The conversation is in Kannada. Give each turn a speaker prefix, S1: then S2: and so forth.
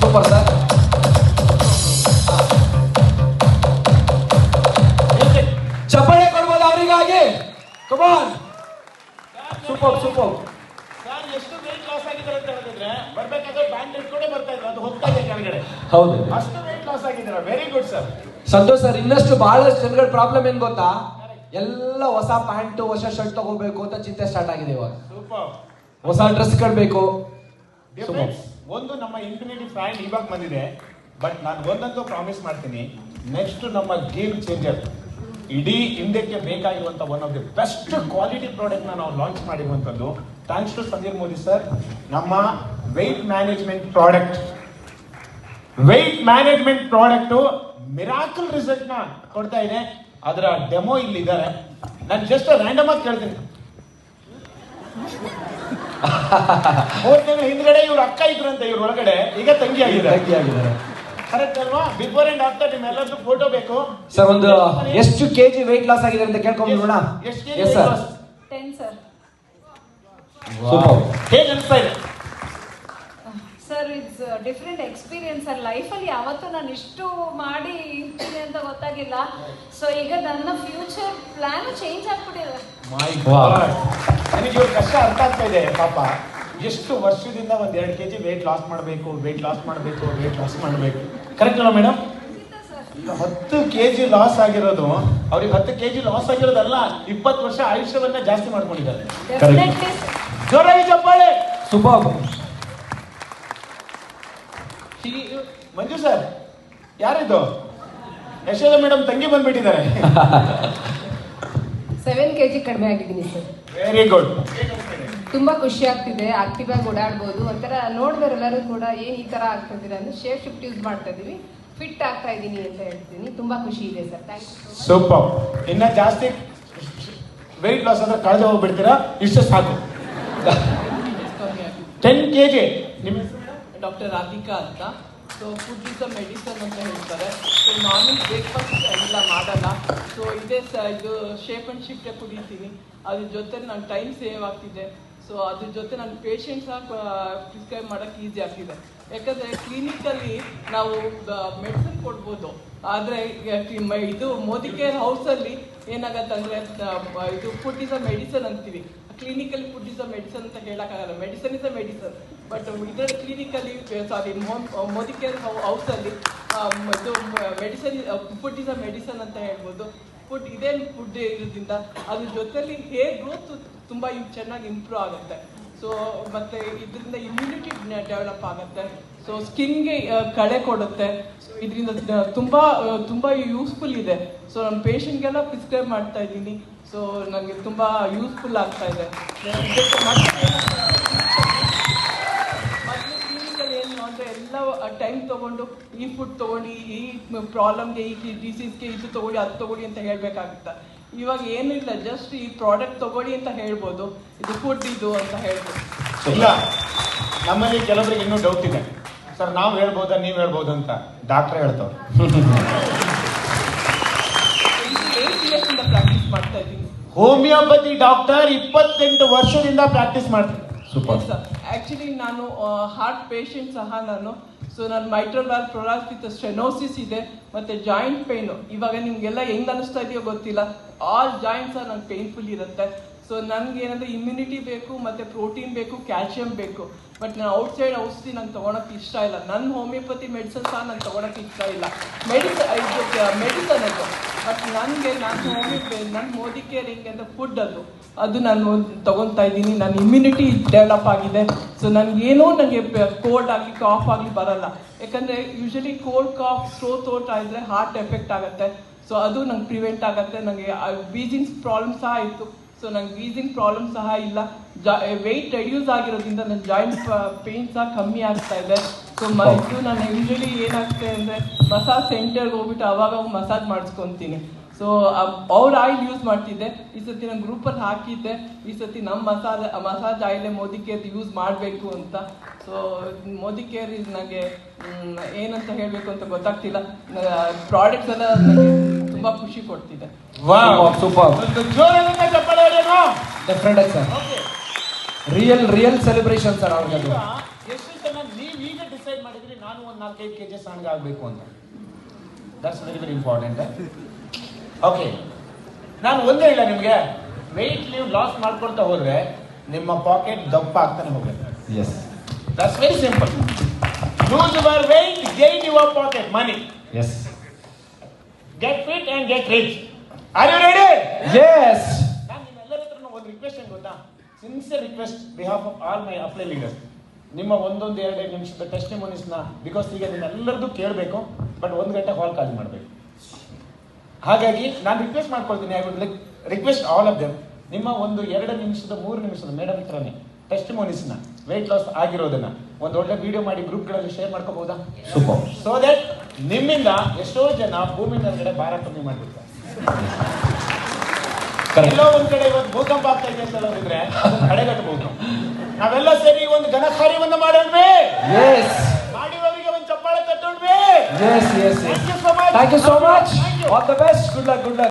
S1: ಸೂಪರ್ ಸರ್ ಚಪ್ಪಾಳೆ ಕೊಡ್ಬೋದು ಅವರಿಗಾಗಿ ಕಮಾನ್ ಸೂಪರ್ ಸೂಪರ್
S2: ಎಷ್ಟು ವೆಯ್ಟ್ ಲಾಸ್ ಆಗಿದ್ದಾರೆ ಅಂತ ಹೇಳಿದ್ರೆ ಬರ್ಬೇಕಾದ್ರೆ ಬ್ಯಾಂಡ್ ಇಟ್ಕೊಂಡೇ ಬರ್ತಾ ಇದ್ರು. ಅದು ಹೋಗ್ತಾ ಕೆಳಗಡೆ.
S1: ಹೌದು.
S2: ಅಷ್ಟು ವೇಟ್ ಲಾಸ್ ಆಗಿದ್ದಾರೆ? Very good sir
S1: Santosh sir ಇನ್ನಷ್ಟು ಬಹಳಷ್ಟು ಜನಗಳ ಪ್ರಾಬ್ಲಮ್ ಏನ್ ಗೊತ್ತಾ? ಎಲ್ಲ ಹೊಸ ಪ್ಯಾಂಟ್ ಹೊಸ ಶರ್ಟ್ ತಗೋಬೇಕು ಅಂತ ಚಿಂತೆ ಸ್ಟಾರ್ಟ್ ಆಗಿದೆ ಇವಾಗ. ಹೊಸ ಡ್ರೆಸ್ ಬೇಕು
S2: ಡಿಫ್ರೆನ್ಸ್ ಒಂದು ನಮ್ಮ ಇನ್ಫಿನಿಟಿ ಫ್ಯಾನ್ ಇವಾಗ ಬಂದಿದೆ ಬಟ್ ನಾನು ಒಂದಂತೂ ಪ್ರಾಮಿಸ್ ಮಾಡ್ತೀನಿ ನೆಕ್ಸ್ಟ್ ನಮ್ಮ ಗೇಮ್ ಚೇಂಜರ್ ಇಡೀ ಇಂಡಿಯಾಕ್ಕೆ ಬೇಕಾಗಿರುವಂತ one of the best quality product ನಾವು ಲಾಂಚ್ ಮಾಡಿರುವಂತದ್ದು thanks to Sandeep Modi sir ನಮ್ಮ weight management product weight management product miracle ರಿಸಲ್ಟ್ನ ಕೊಡ್ತಾ ಇದೆ. ಅದರ ಡೆಮೋ ಇಲ್ಲಿದ್ದಾರೆ. ನಾನು ಜಸ್ಟ್ ರ್ಯಾಂಡಮ್ ಆಗಿ ಕೇಳ್ತೀನಿ. ಮೂರ್ ತಿಂಗಳ ಹಿಂದ್ಗಡೆ ಇವ್ರ ಅಕ್ಕ ಇದ್ರು ಅಂತ ಇವ್ರ ಒಳಗಡೆ. ಈಗ ತಂಗಿ ಆಗಿದೆ
S1: ಆಗಿದ್ದಾರೆ.
S2: ಕರೆಕ್ಟ್ ಅಲ್ವಾ? ಬಿಫೋರ್ ಅಂಡ್ ಆಫ್ಟರ್ ನಿಮ್ಮೆಲ್ಲರದ್ದು ಫೋಟೋ ಬೇಕು.
S1: ಸರ್ ಒಂದು ಎಷ್ಟು ಕೆಜಿ ವೆಯ್ಟ್ ಲಾಸ್ ಆಗಿದೆ ಅಂತ ಕೇಳ್ಕೊಂಡು ನೋಡೋಣ?
S2: ಎಷ್ಟು
S1: KG sir
S3: ten sir
S1: super
S2: ಹೇಗೆ ಅನಿಸ್ತಾ ಇದೆ?
S3: Sir it's different experience sir ಲೈಫಲ್ಲಿ ಯಾವತ್ತೂ ನಾನು ಇಷ್ಟು ಮಾಡಿ ಇರ್ತೀನಿ ಅಂತ ಗೊತ್ತಾಗಿಲ್ಲ. ಸೊ ಈಗ ನನ್ನ ಫ್ಯೂಚರ್ ಪ್ಲಾನ್ ಚೇಂಜ್ ಆಗ್ಬಿಟ್ಟಿದೆ.
S2: ಮೈ
S1: ಗಾಡ್
S2: ನನಗೆ ಇವ್ರ ಕಷ್ಟ ಅರ್ಥ ಆಗ್ತಾ ಇದೆ ಪಾಪ. ಎಷ್ಟು ವರ್ಷದಿಂದ ಒಂದ್ ಎರಡು ಕೆಜಿ ವೆಯ್ಟ್ ಲಾಸ್ ಮಾಡಬೇಕು ವೆಯ್ಟ್ ಲಾಸ್ ಮಾಡಬೇಕು ವೆಯ್ಟ್ ಲಾಸ್ ಮಾಡಬೇಕು. ಕರೆಕ್ಟ್ ಅಲ್ಲ ಮೇಡಮ್
S3: ಹತ್ತು ಸರ್
S2: ಈಗ ಹತ್ತು ಕೆಜಿ ಲಾಸ್ ಆಗಿರೋದು ಅವ್ರಿಗೆ ಹತ್ತು ಕೆಜಿ ಲಾಸ್ ಆಗಿರೋದಲ್ಲ ಇಪ್ಪತ್ತು ವರ್ಷ ಆಯುಷ್ಯವನ್ನ ಜಾಸ್ತಿ ಮಾಡ್ಕೊಂಡಿದ್ದಾರೆ. ಜೋರಾಗಿ ಚಪ್ಪಾಳೆ ಮಂಜು ಸರ್ ಯಾರಿದ್ದು ಯಶೋಧ ಮೇಡಮ್ ತಂಗಿ ಬಂದ್ಬಿಟ್ಟಿದ್ದಾರೆ.
S4: ಸೆವೆನ್ ಕೆ ಜಿ ಕಡಿಮೆ ಆಗಿದ್ದೀನಿ ಸರ್.
S2: ವೆರಿ ಗುಡ್
S4: ತುಂಬಾ ಖುಷಿ ಆಗ್ತಿದೆ ಆಕ್ಟಿವ್ ಆಗಿ ಓಡಾಡ್ಬೋದು. ಒಂಥರ ನೋಡಿದವರೆಲ್ಲರೂ ಕೂಡ ಏನು ಈ ಥರ ಆಗ್ತಿದ್ದೀರಾ ಅಂದ್ರೆ ಶೇಪ್ ಶಿಫ್ಟ್ ಯೂಸ್ ಮಾಡ್ತಾ ಇದೀವಿ. ಫಿಟ್ ಆಗ್ತಾ ಇದ್ದೀನಿ ಅಂತ ಹೇಳ್ತೀನಿ. ತುಂಬಾ ಖುಷಿ ಇದೆ ಸರ್. ಥ್ಯಾಂಕ್ ಯು
S2: ಸೂಪರ್ ಇನ್ನ ಜಾಸ್ತಿ ವೆಯ್ಟ್ ಲಾಸ್ ಅಂದ್ರೆ ಕಳೆದು ಹೋಗ್ಬಿಡ್ತೀರಾ? ಇಷ್ಟು ಸಾಕು. ಟೆನ್ ಕೆ ಜಿ ನಿಮ್ಮ
S5: ಡಾಕ್ಟರ್ ರಾಧಿಕಾ ಅಂತ. So food is a medicine ಅಂತ ಹೇಳ್ತಾರೆ ಸೊ ನಾನು ಬ್ರೇಕ್ಫಾಸ್ಟ್ ಎಲ್ಲ ಮಾಡಲ್ಲ ಸೊ ಇದೇ ಸ ಇದು ಶೇಪ್ ಆ್ಯಂಡ್ ಶಿಫ್ಟೇ ಕುಡಿತೀನಿ ಅದ್ರ ಜೊತೆ ನನ್ನ ಟೈಮ್ ಸೇವ್ ಆಗ್ತಿದೆ. ಸೊ ಅದ್ರ ಜೊತೆ ನನ್ನ ಪೇಷಂಟ್ಸ್ ಪ್ರಿಸ್ಕ್ರೈಬ್ ಮಾಡೋಕ್ಕೆ ಈಸಿ ಆಗ್ತಿದೆ. ಯಾಕಂದರೆ ಕ್ಲಿನಿಕಲ್ಲಿ ನಾವು ಮೆಡಿಸಿನ್ ಕೊಡ್ಬೋದು. ಆದರೆ ಇದು ಮೋದಿ ಕೇರ್ ಹೌಸಲ್ಲಿ ಏನಾಗತ್ತಂದರೆ ಇದು ಫುಡ್ ಇಸ್ ಅ ಮೆಡಿಸನ್ ಅಂತೀವಿ. Clinical food is a medicine ಅಂತ ಹೇಳೋಕ್ಕಾಗಲ್ಲ. Medicine is a medicine but ಇದರ ಕ್ಲಿನಿಕಲ್ಲಿ ಸಾರಿ ಮೋದಿ ಕೇರ್ ಹೌಸಲ್ಲಿ ಇದು medicine food is a medicine ಅಂತ ಹೇಳ್ಬೋದು. ಫುಡ್ ಇದೇನು ಫುಡ್ ಇರೋದ್ರಿಂದ ಅದ್ರ ಜೊತೆಲಿ ಹೇರ್ ಗ್ರೋತ್ ತುಂಬ ಚೆನ್ನಾಗಿ ಇಂಪ್ರೂವ್ ಆಗುತ್ತೆ. ಸೊ ಮತ್ತೆ ಇದರಿಂದ ಇಮ್ಯುನಿಟಿ ಡೆವಲಪ್ ಆಗುತ್ತೆ. ಸೊ ಸ್ಕಿನ್ಗೆ ಕಳೆ ಕೊಡುತ್ತೆ. ಸೊ ಇದರಿಂದ ತುಂಬ ತುಂಬ ಯೂಸ್ಫುಲ್ ಇದೆ. ಸೊ ನನ್ನ ಪೇಷಂಟ್ಗೆಲ್ಲ ಪ್ರಿಸ್ಕ್ರೈಬ್ ಮಾಡ್ತಾ ಇದ್ದೀನಿ. ಸೊ ನನಗೆ ತುಂಬ ಯೂಸ್ಫುಲ್ ಆಗ್ತಾ ಇದೆ. ಅಂದರೆ ಎಲ್ಲ ಟೈಮ್ ತೊಗೊಂಡು ಈ ಫುಡ್ ತೊಗೊಂಡು ಈ ಪ್ರಾಬ್ಲಮ್ಗೆ ಈ ಡಿಸೀಸ್ಗೆ ಇದು ತೊಗೊಳ್ಳಿ ಅದು ತೊಗೊಳ್ಳಿ ಅಂತ ಹೇಳಬೇಕಾಗುತ್ತೆ. ಇವಾಗ ಏನಿಲ್ಲ ಜಸ್ಟ್ ಈ ಪ್ರಾಡಕ್ಟ್ ತೊಗೊಳ್ಳಿ ಅಂತ ಹೇಳ್ಬೋದು. ಇದು ಫುಡ್ ಇದು ಅಂತ ಹೇಳ್ಬೋದು.
S2: ಇಲ್ಲ ನಮ್ಮಲ್ಲಿ ಕೆಲವರಿಗೆ ಇನ್ನೂ ಡೌಟ್ ಇದೆ. ಸರ್ ನಾವು ಹೇಳ್ಬೋದಾ ನೀವು ಹೇಳ್ಬೋದು ಅಂತ ಡಾಕ್ಟ್ರೇ ಹೇಳ್ತವ್ರು.
S5: ಪ್ರಾಕ್ಟೀಸ್ ಮಾಡ್ತಾ ಇದ್ದೀನಿ
S2: ಹೋಮಿಯೋಪತಿ ಡಾಕ್ಟರ್ ಇಪ್ಪತ್ತೆಂಟು ವರ್ಷದಿಂದ ಪ್ರಾಕ್ಟೀಸ್ ಮಾಡ್ತಾರೆ.
S1: ಸೂಪರ್
S5: ಆಕ್ಚುಲಿ ನಾನು ಹಾರ್ಟ್ ಪೇಷಂಟ್ ಸಹ ನಾನು. ಸೊ ನನ್ನ ಮೈಟ್ರಲ್ ವಿತ್ ಸ್ಟೆನೋಸಿಸ್ ಇದೆ, ಮತ್ತು ಜಾಯಿಂಟ್ ಪೇಯ್ನು ಇವಾಗ ನಿಮಗೆಲ್ಲ ಹೆಂಗೆ ಅನ್ನಿಸ್ತಾ ಇದೆಯೋ ಗೊತ್ತಿಲ್ಲ. ಆಲ್ ಜಾಯಿಂಟ್ಸ್ ನಂಗೆ ಪೇನ್ಫುಲ್ ಇರುತ್ತೆ. ಸೊ ನನಗೇನಂದರೆ ಇಮ್ಯುನಿಟಿ ಬೇಕು, ಮತ್ತು ಪ್ರೋಟೀನ್ ಬೇಕು ಕ್ಯಾಲ್ಶಿಯಂ ಬೇಕು. ಬಟ್ ನಾನು ಔಟ್ಸೈಡ್ ಔಷಧಿ ನಂಗೆ ತೊಗೊಳಕ್ಕೆ ಇಷ್ಟ ಇಲ್ಲ. ನನ್ನ ಹೋಮಿಯೋಪತಿ ಮೆಡಿಸನ್ ಸಹ ನಂಗೆ ತೊಗೊಳಕ್ಕೆ ಇಷ್ಟ ಇಲ್ಲ. ಮೆಡಿಸನ್ ಇದು ಮೆಡಿಸನ್ ಅದು. ಬಟ್ ನನಗೆ ನಾನು ಹೋಮಿಯೋಪತಿ ನನ್ನ ಮೋದಿ ಕೇರ್ ಹಿಂಗೆ ಫುಡ್ ಅದು. ಅದು ನಾನು ತೊಗೊತಾ ಇದ್ದೀನಿ. ನನ್ನ ಇಮ್ಯುನಿಟಿ ಡೆವಲಪ್ ಆಗಿದೆ. ಸೊ ನನಗೇನೋ ನನಗೆ ಕೋಲ್ಡ್ ಆಗಲಿ ಕಾಫ್ ಆಗಲಿ ಬರಲ್ಲ. ಯಾಕಂದರೆ ಯೂಶಲಿ ಕೋಲ್ಡ್ ಕಾಫ್ ಸ್ಟ್ರೋ ತೋಟ ಇದ್ದರೆ ಹಾರ್ಟ್ ಎಫೆಕ್ಟ್ ಆಗುತ್ತೆ. ಸೊ ಅದು ನಂಗೆ ಪ್ರಿವೆಂಟ್ ಆಗುತ್ತೆ. ನನಗೆ ಬೀಜಿಂಗ್ಸ್ ಪ್ರಾಬ್ಲಮ್ ಸಹ ಇತ್ತು ಸೊ ನಂಗೆ ವೀಸಿಂಗ್ ಪ್ರಾಬ್ಲಮ್ ಸಹ ಇಲ್ಲ. ಜಾ ವೆಯ್ಟ್ ರೆಡ್ಯೂಸ್ ಆಗಿರೋದ್ರಿಂದ ನನ್ನ ಜಾಯಿಂಟ್ ಪೇನ್ ಸಹ ಕಮ್ಮಿ ಆಗ್ತಾ ಇದೆ. ಸೊ ಮ ಇದು ನಾನು ಯೂಶಲಿ ಏನಾಗ್ತದೆ ಅಂದರೆ ಮಸಾಜ್ ಸೆಂಟರ್ಗೆ ಹೋಗ್ಬಿಟ್ಟು ಅವಾಗ ಮಸಾಜ್ ಮಾಡಿಸ್ಕೊತೀನಿ. ಸೊ ಅವ್ರ ಆಯಿಲ್ ಯೂಸ್ ಮಾಡ್ತಿದ್ದೆ. ಈ ಸತಿ ನಾನು ಗ್ರೂಪಲ್ಲಿ ಹಾಕಿದ್ದೆ. ಈ ಸತಿ ನಮ್ಮ ಮಸಾಜ್ ಮಸಾಜ್ ಆಯಿಲೇ ಮೋದಿ ಕೇರ್ ಯೂಸ್ ಮಾಡಬೇಕು ಅಂತ. ಸೊ ಮೋದಿ ಕೇರ್ ಇದು ನನಗೆ ಏನಂತ ಹೇಳಬೇಕು ಅಂತ ಗೊತ್ತಾಗ್ತಿಲ್ಲ. ಪ್ರಾಡಕ್ಟ್ಸ್ ಎಲ್ಲ ನನಗೆ ತುಂಬ ಖುಷಿ ಕೊಡ್ತಿದೆ?
S1: Definite sir. Real real celebration sir ಅವ್ರಿಗೆ
S2: ಈಗ ಎಷ್ಟು ಜನ ನೀವು ಈಗ ಡಿಸೈಡ್ ಮಾಡಿದ್ರೆ ನಾನು ಒಂದು ನಾಲ್ಕೈದು ಕೆ ಜಿ ಸಣ್ಣಗೆ ಆಗಬೇಕು ಅಂತ? That's very very important okay ನಾನು ಒಂದೇ ಇಲ್ಲ ನಿಮಗೆ. ವೆಯ್ಟ್ ನೀವು ಲಾಸ್ ಮಾಡ್ಕೊಳ್ತಾ ಹೋದ್ರೆ ನಿಮ್ಮ ಪಾಕೆಟ್ ದಪ್ಪ ಆಗ್ತಾನೆ ಹೋಗುತ್ತೆ.
S1: Yes
S2: that's very simple lose your weight gain your pocket money
S1: yes
S2: get fit and get rich are you ready
S1: yes
S2: ನಾನು ನಿಮ್ಮೆಲ್ಲರ ಹತ್ರ ಒಂದು ರಿಕ್ವೆಸ್ಟ್ ಏನು ಗೊತ್ತಾ? Sincere request behalf of all my apply leaders ನಿಮ್ಮ ಒಂದೊಂದು ಎರಡೆರಡು ನಿಮಿಷದ ಟೆಸ್ಟಿಮೋನಿಸ್ನ ಬಿಕಾಸ್ ಈಗ ನಿಮ್ಮೆಲ್ಲರದ್ದು ಕೇಳಬೇಕು ಬಟ್ ಒಂದು ಗಂಟೆ ಹಾಲ್ ಕಾಲ್ ಮಾಡಬೇಕು. ಹಾಗಾಗಿ ನಾನು ರಿಕ್ವೆಸ್ಟ್ ಮಾಡ್ಕೊಳ್ತೀನಿ I would like request all of them ನಿಮ್ಮ ಒಂದು ಎರಡು ನಿಮಿಷದ ಮೂರು ನಿಮಿಷದ ಮೇಡಮ್ ಹತ್ರನೇ ಟೆಸ್ಟಿಮೋನಿಸ್ನ ವೆಯ್ಟ್ ಲಾಸ್ ಆಗಿರೋದನ್ನ ಒಂದು ಒಳ್ಳೆ ವಿಡಿಯೋ ಮಾಡಿ ಗ್ರೂಪ್ಗಳಲ್ಲಿ ಶೇರ್ ಮಾಡ್ಕೋಬಹುದಾ?
S1: ಸೂಪರ್
S2: ಸೊ ದಟ್ ನಿಮ್ಮಿಂದ ಎಷ್ಟೋ ಜನ ಭೂಮಿ ಮೇಲ್ಗಡೆ ಭಾರ ಕಮ್ಮಿ ಮಾಡ್ಬಿಡ್ತಾರೆ. ಎಲ್ಲೋ ಒಂದ್ ಕಡೆ ಇವತ್ತು ಭೂಕಂಪ ಆಗ್ತಾ ಇದೆ ಅಂತ ಹೇಳೋದಿದ್ರೆ ಕಡೆಗಟ್ಟಬಹುದು ನಾವೆಲ್ಲ ಸೇರಿ ಒಂದು ಘನ ಕಾರ್ಯವನ್ನು ಮಾಡೋಣ Yes,
S1: yes, yes.
S2: Thank you so much. Thank you
S1: so much. All the best. Good luck, good luck.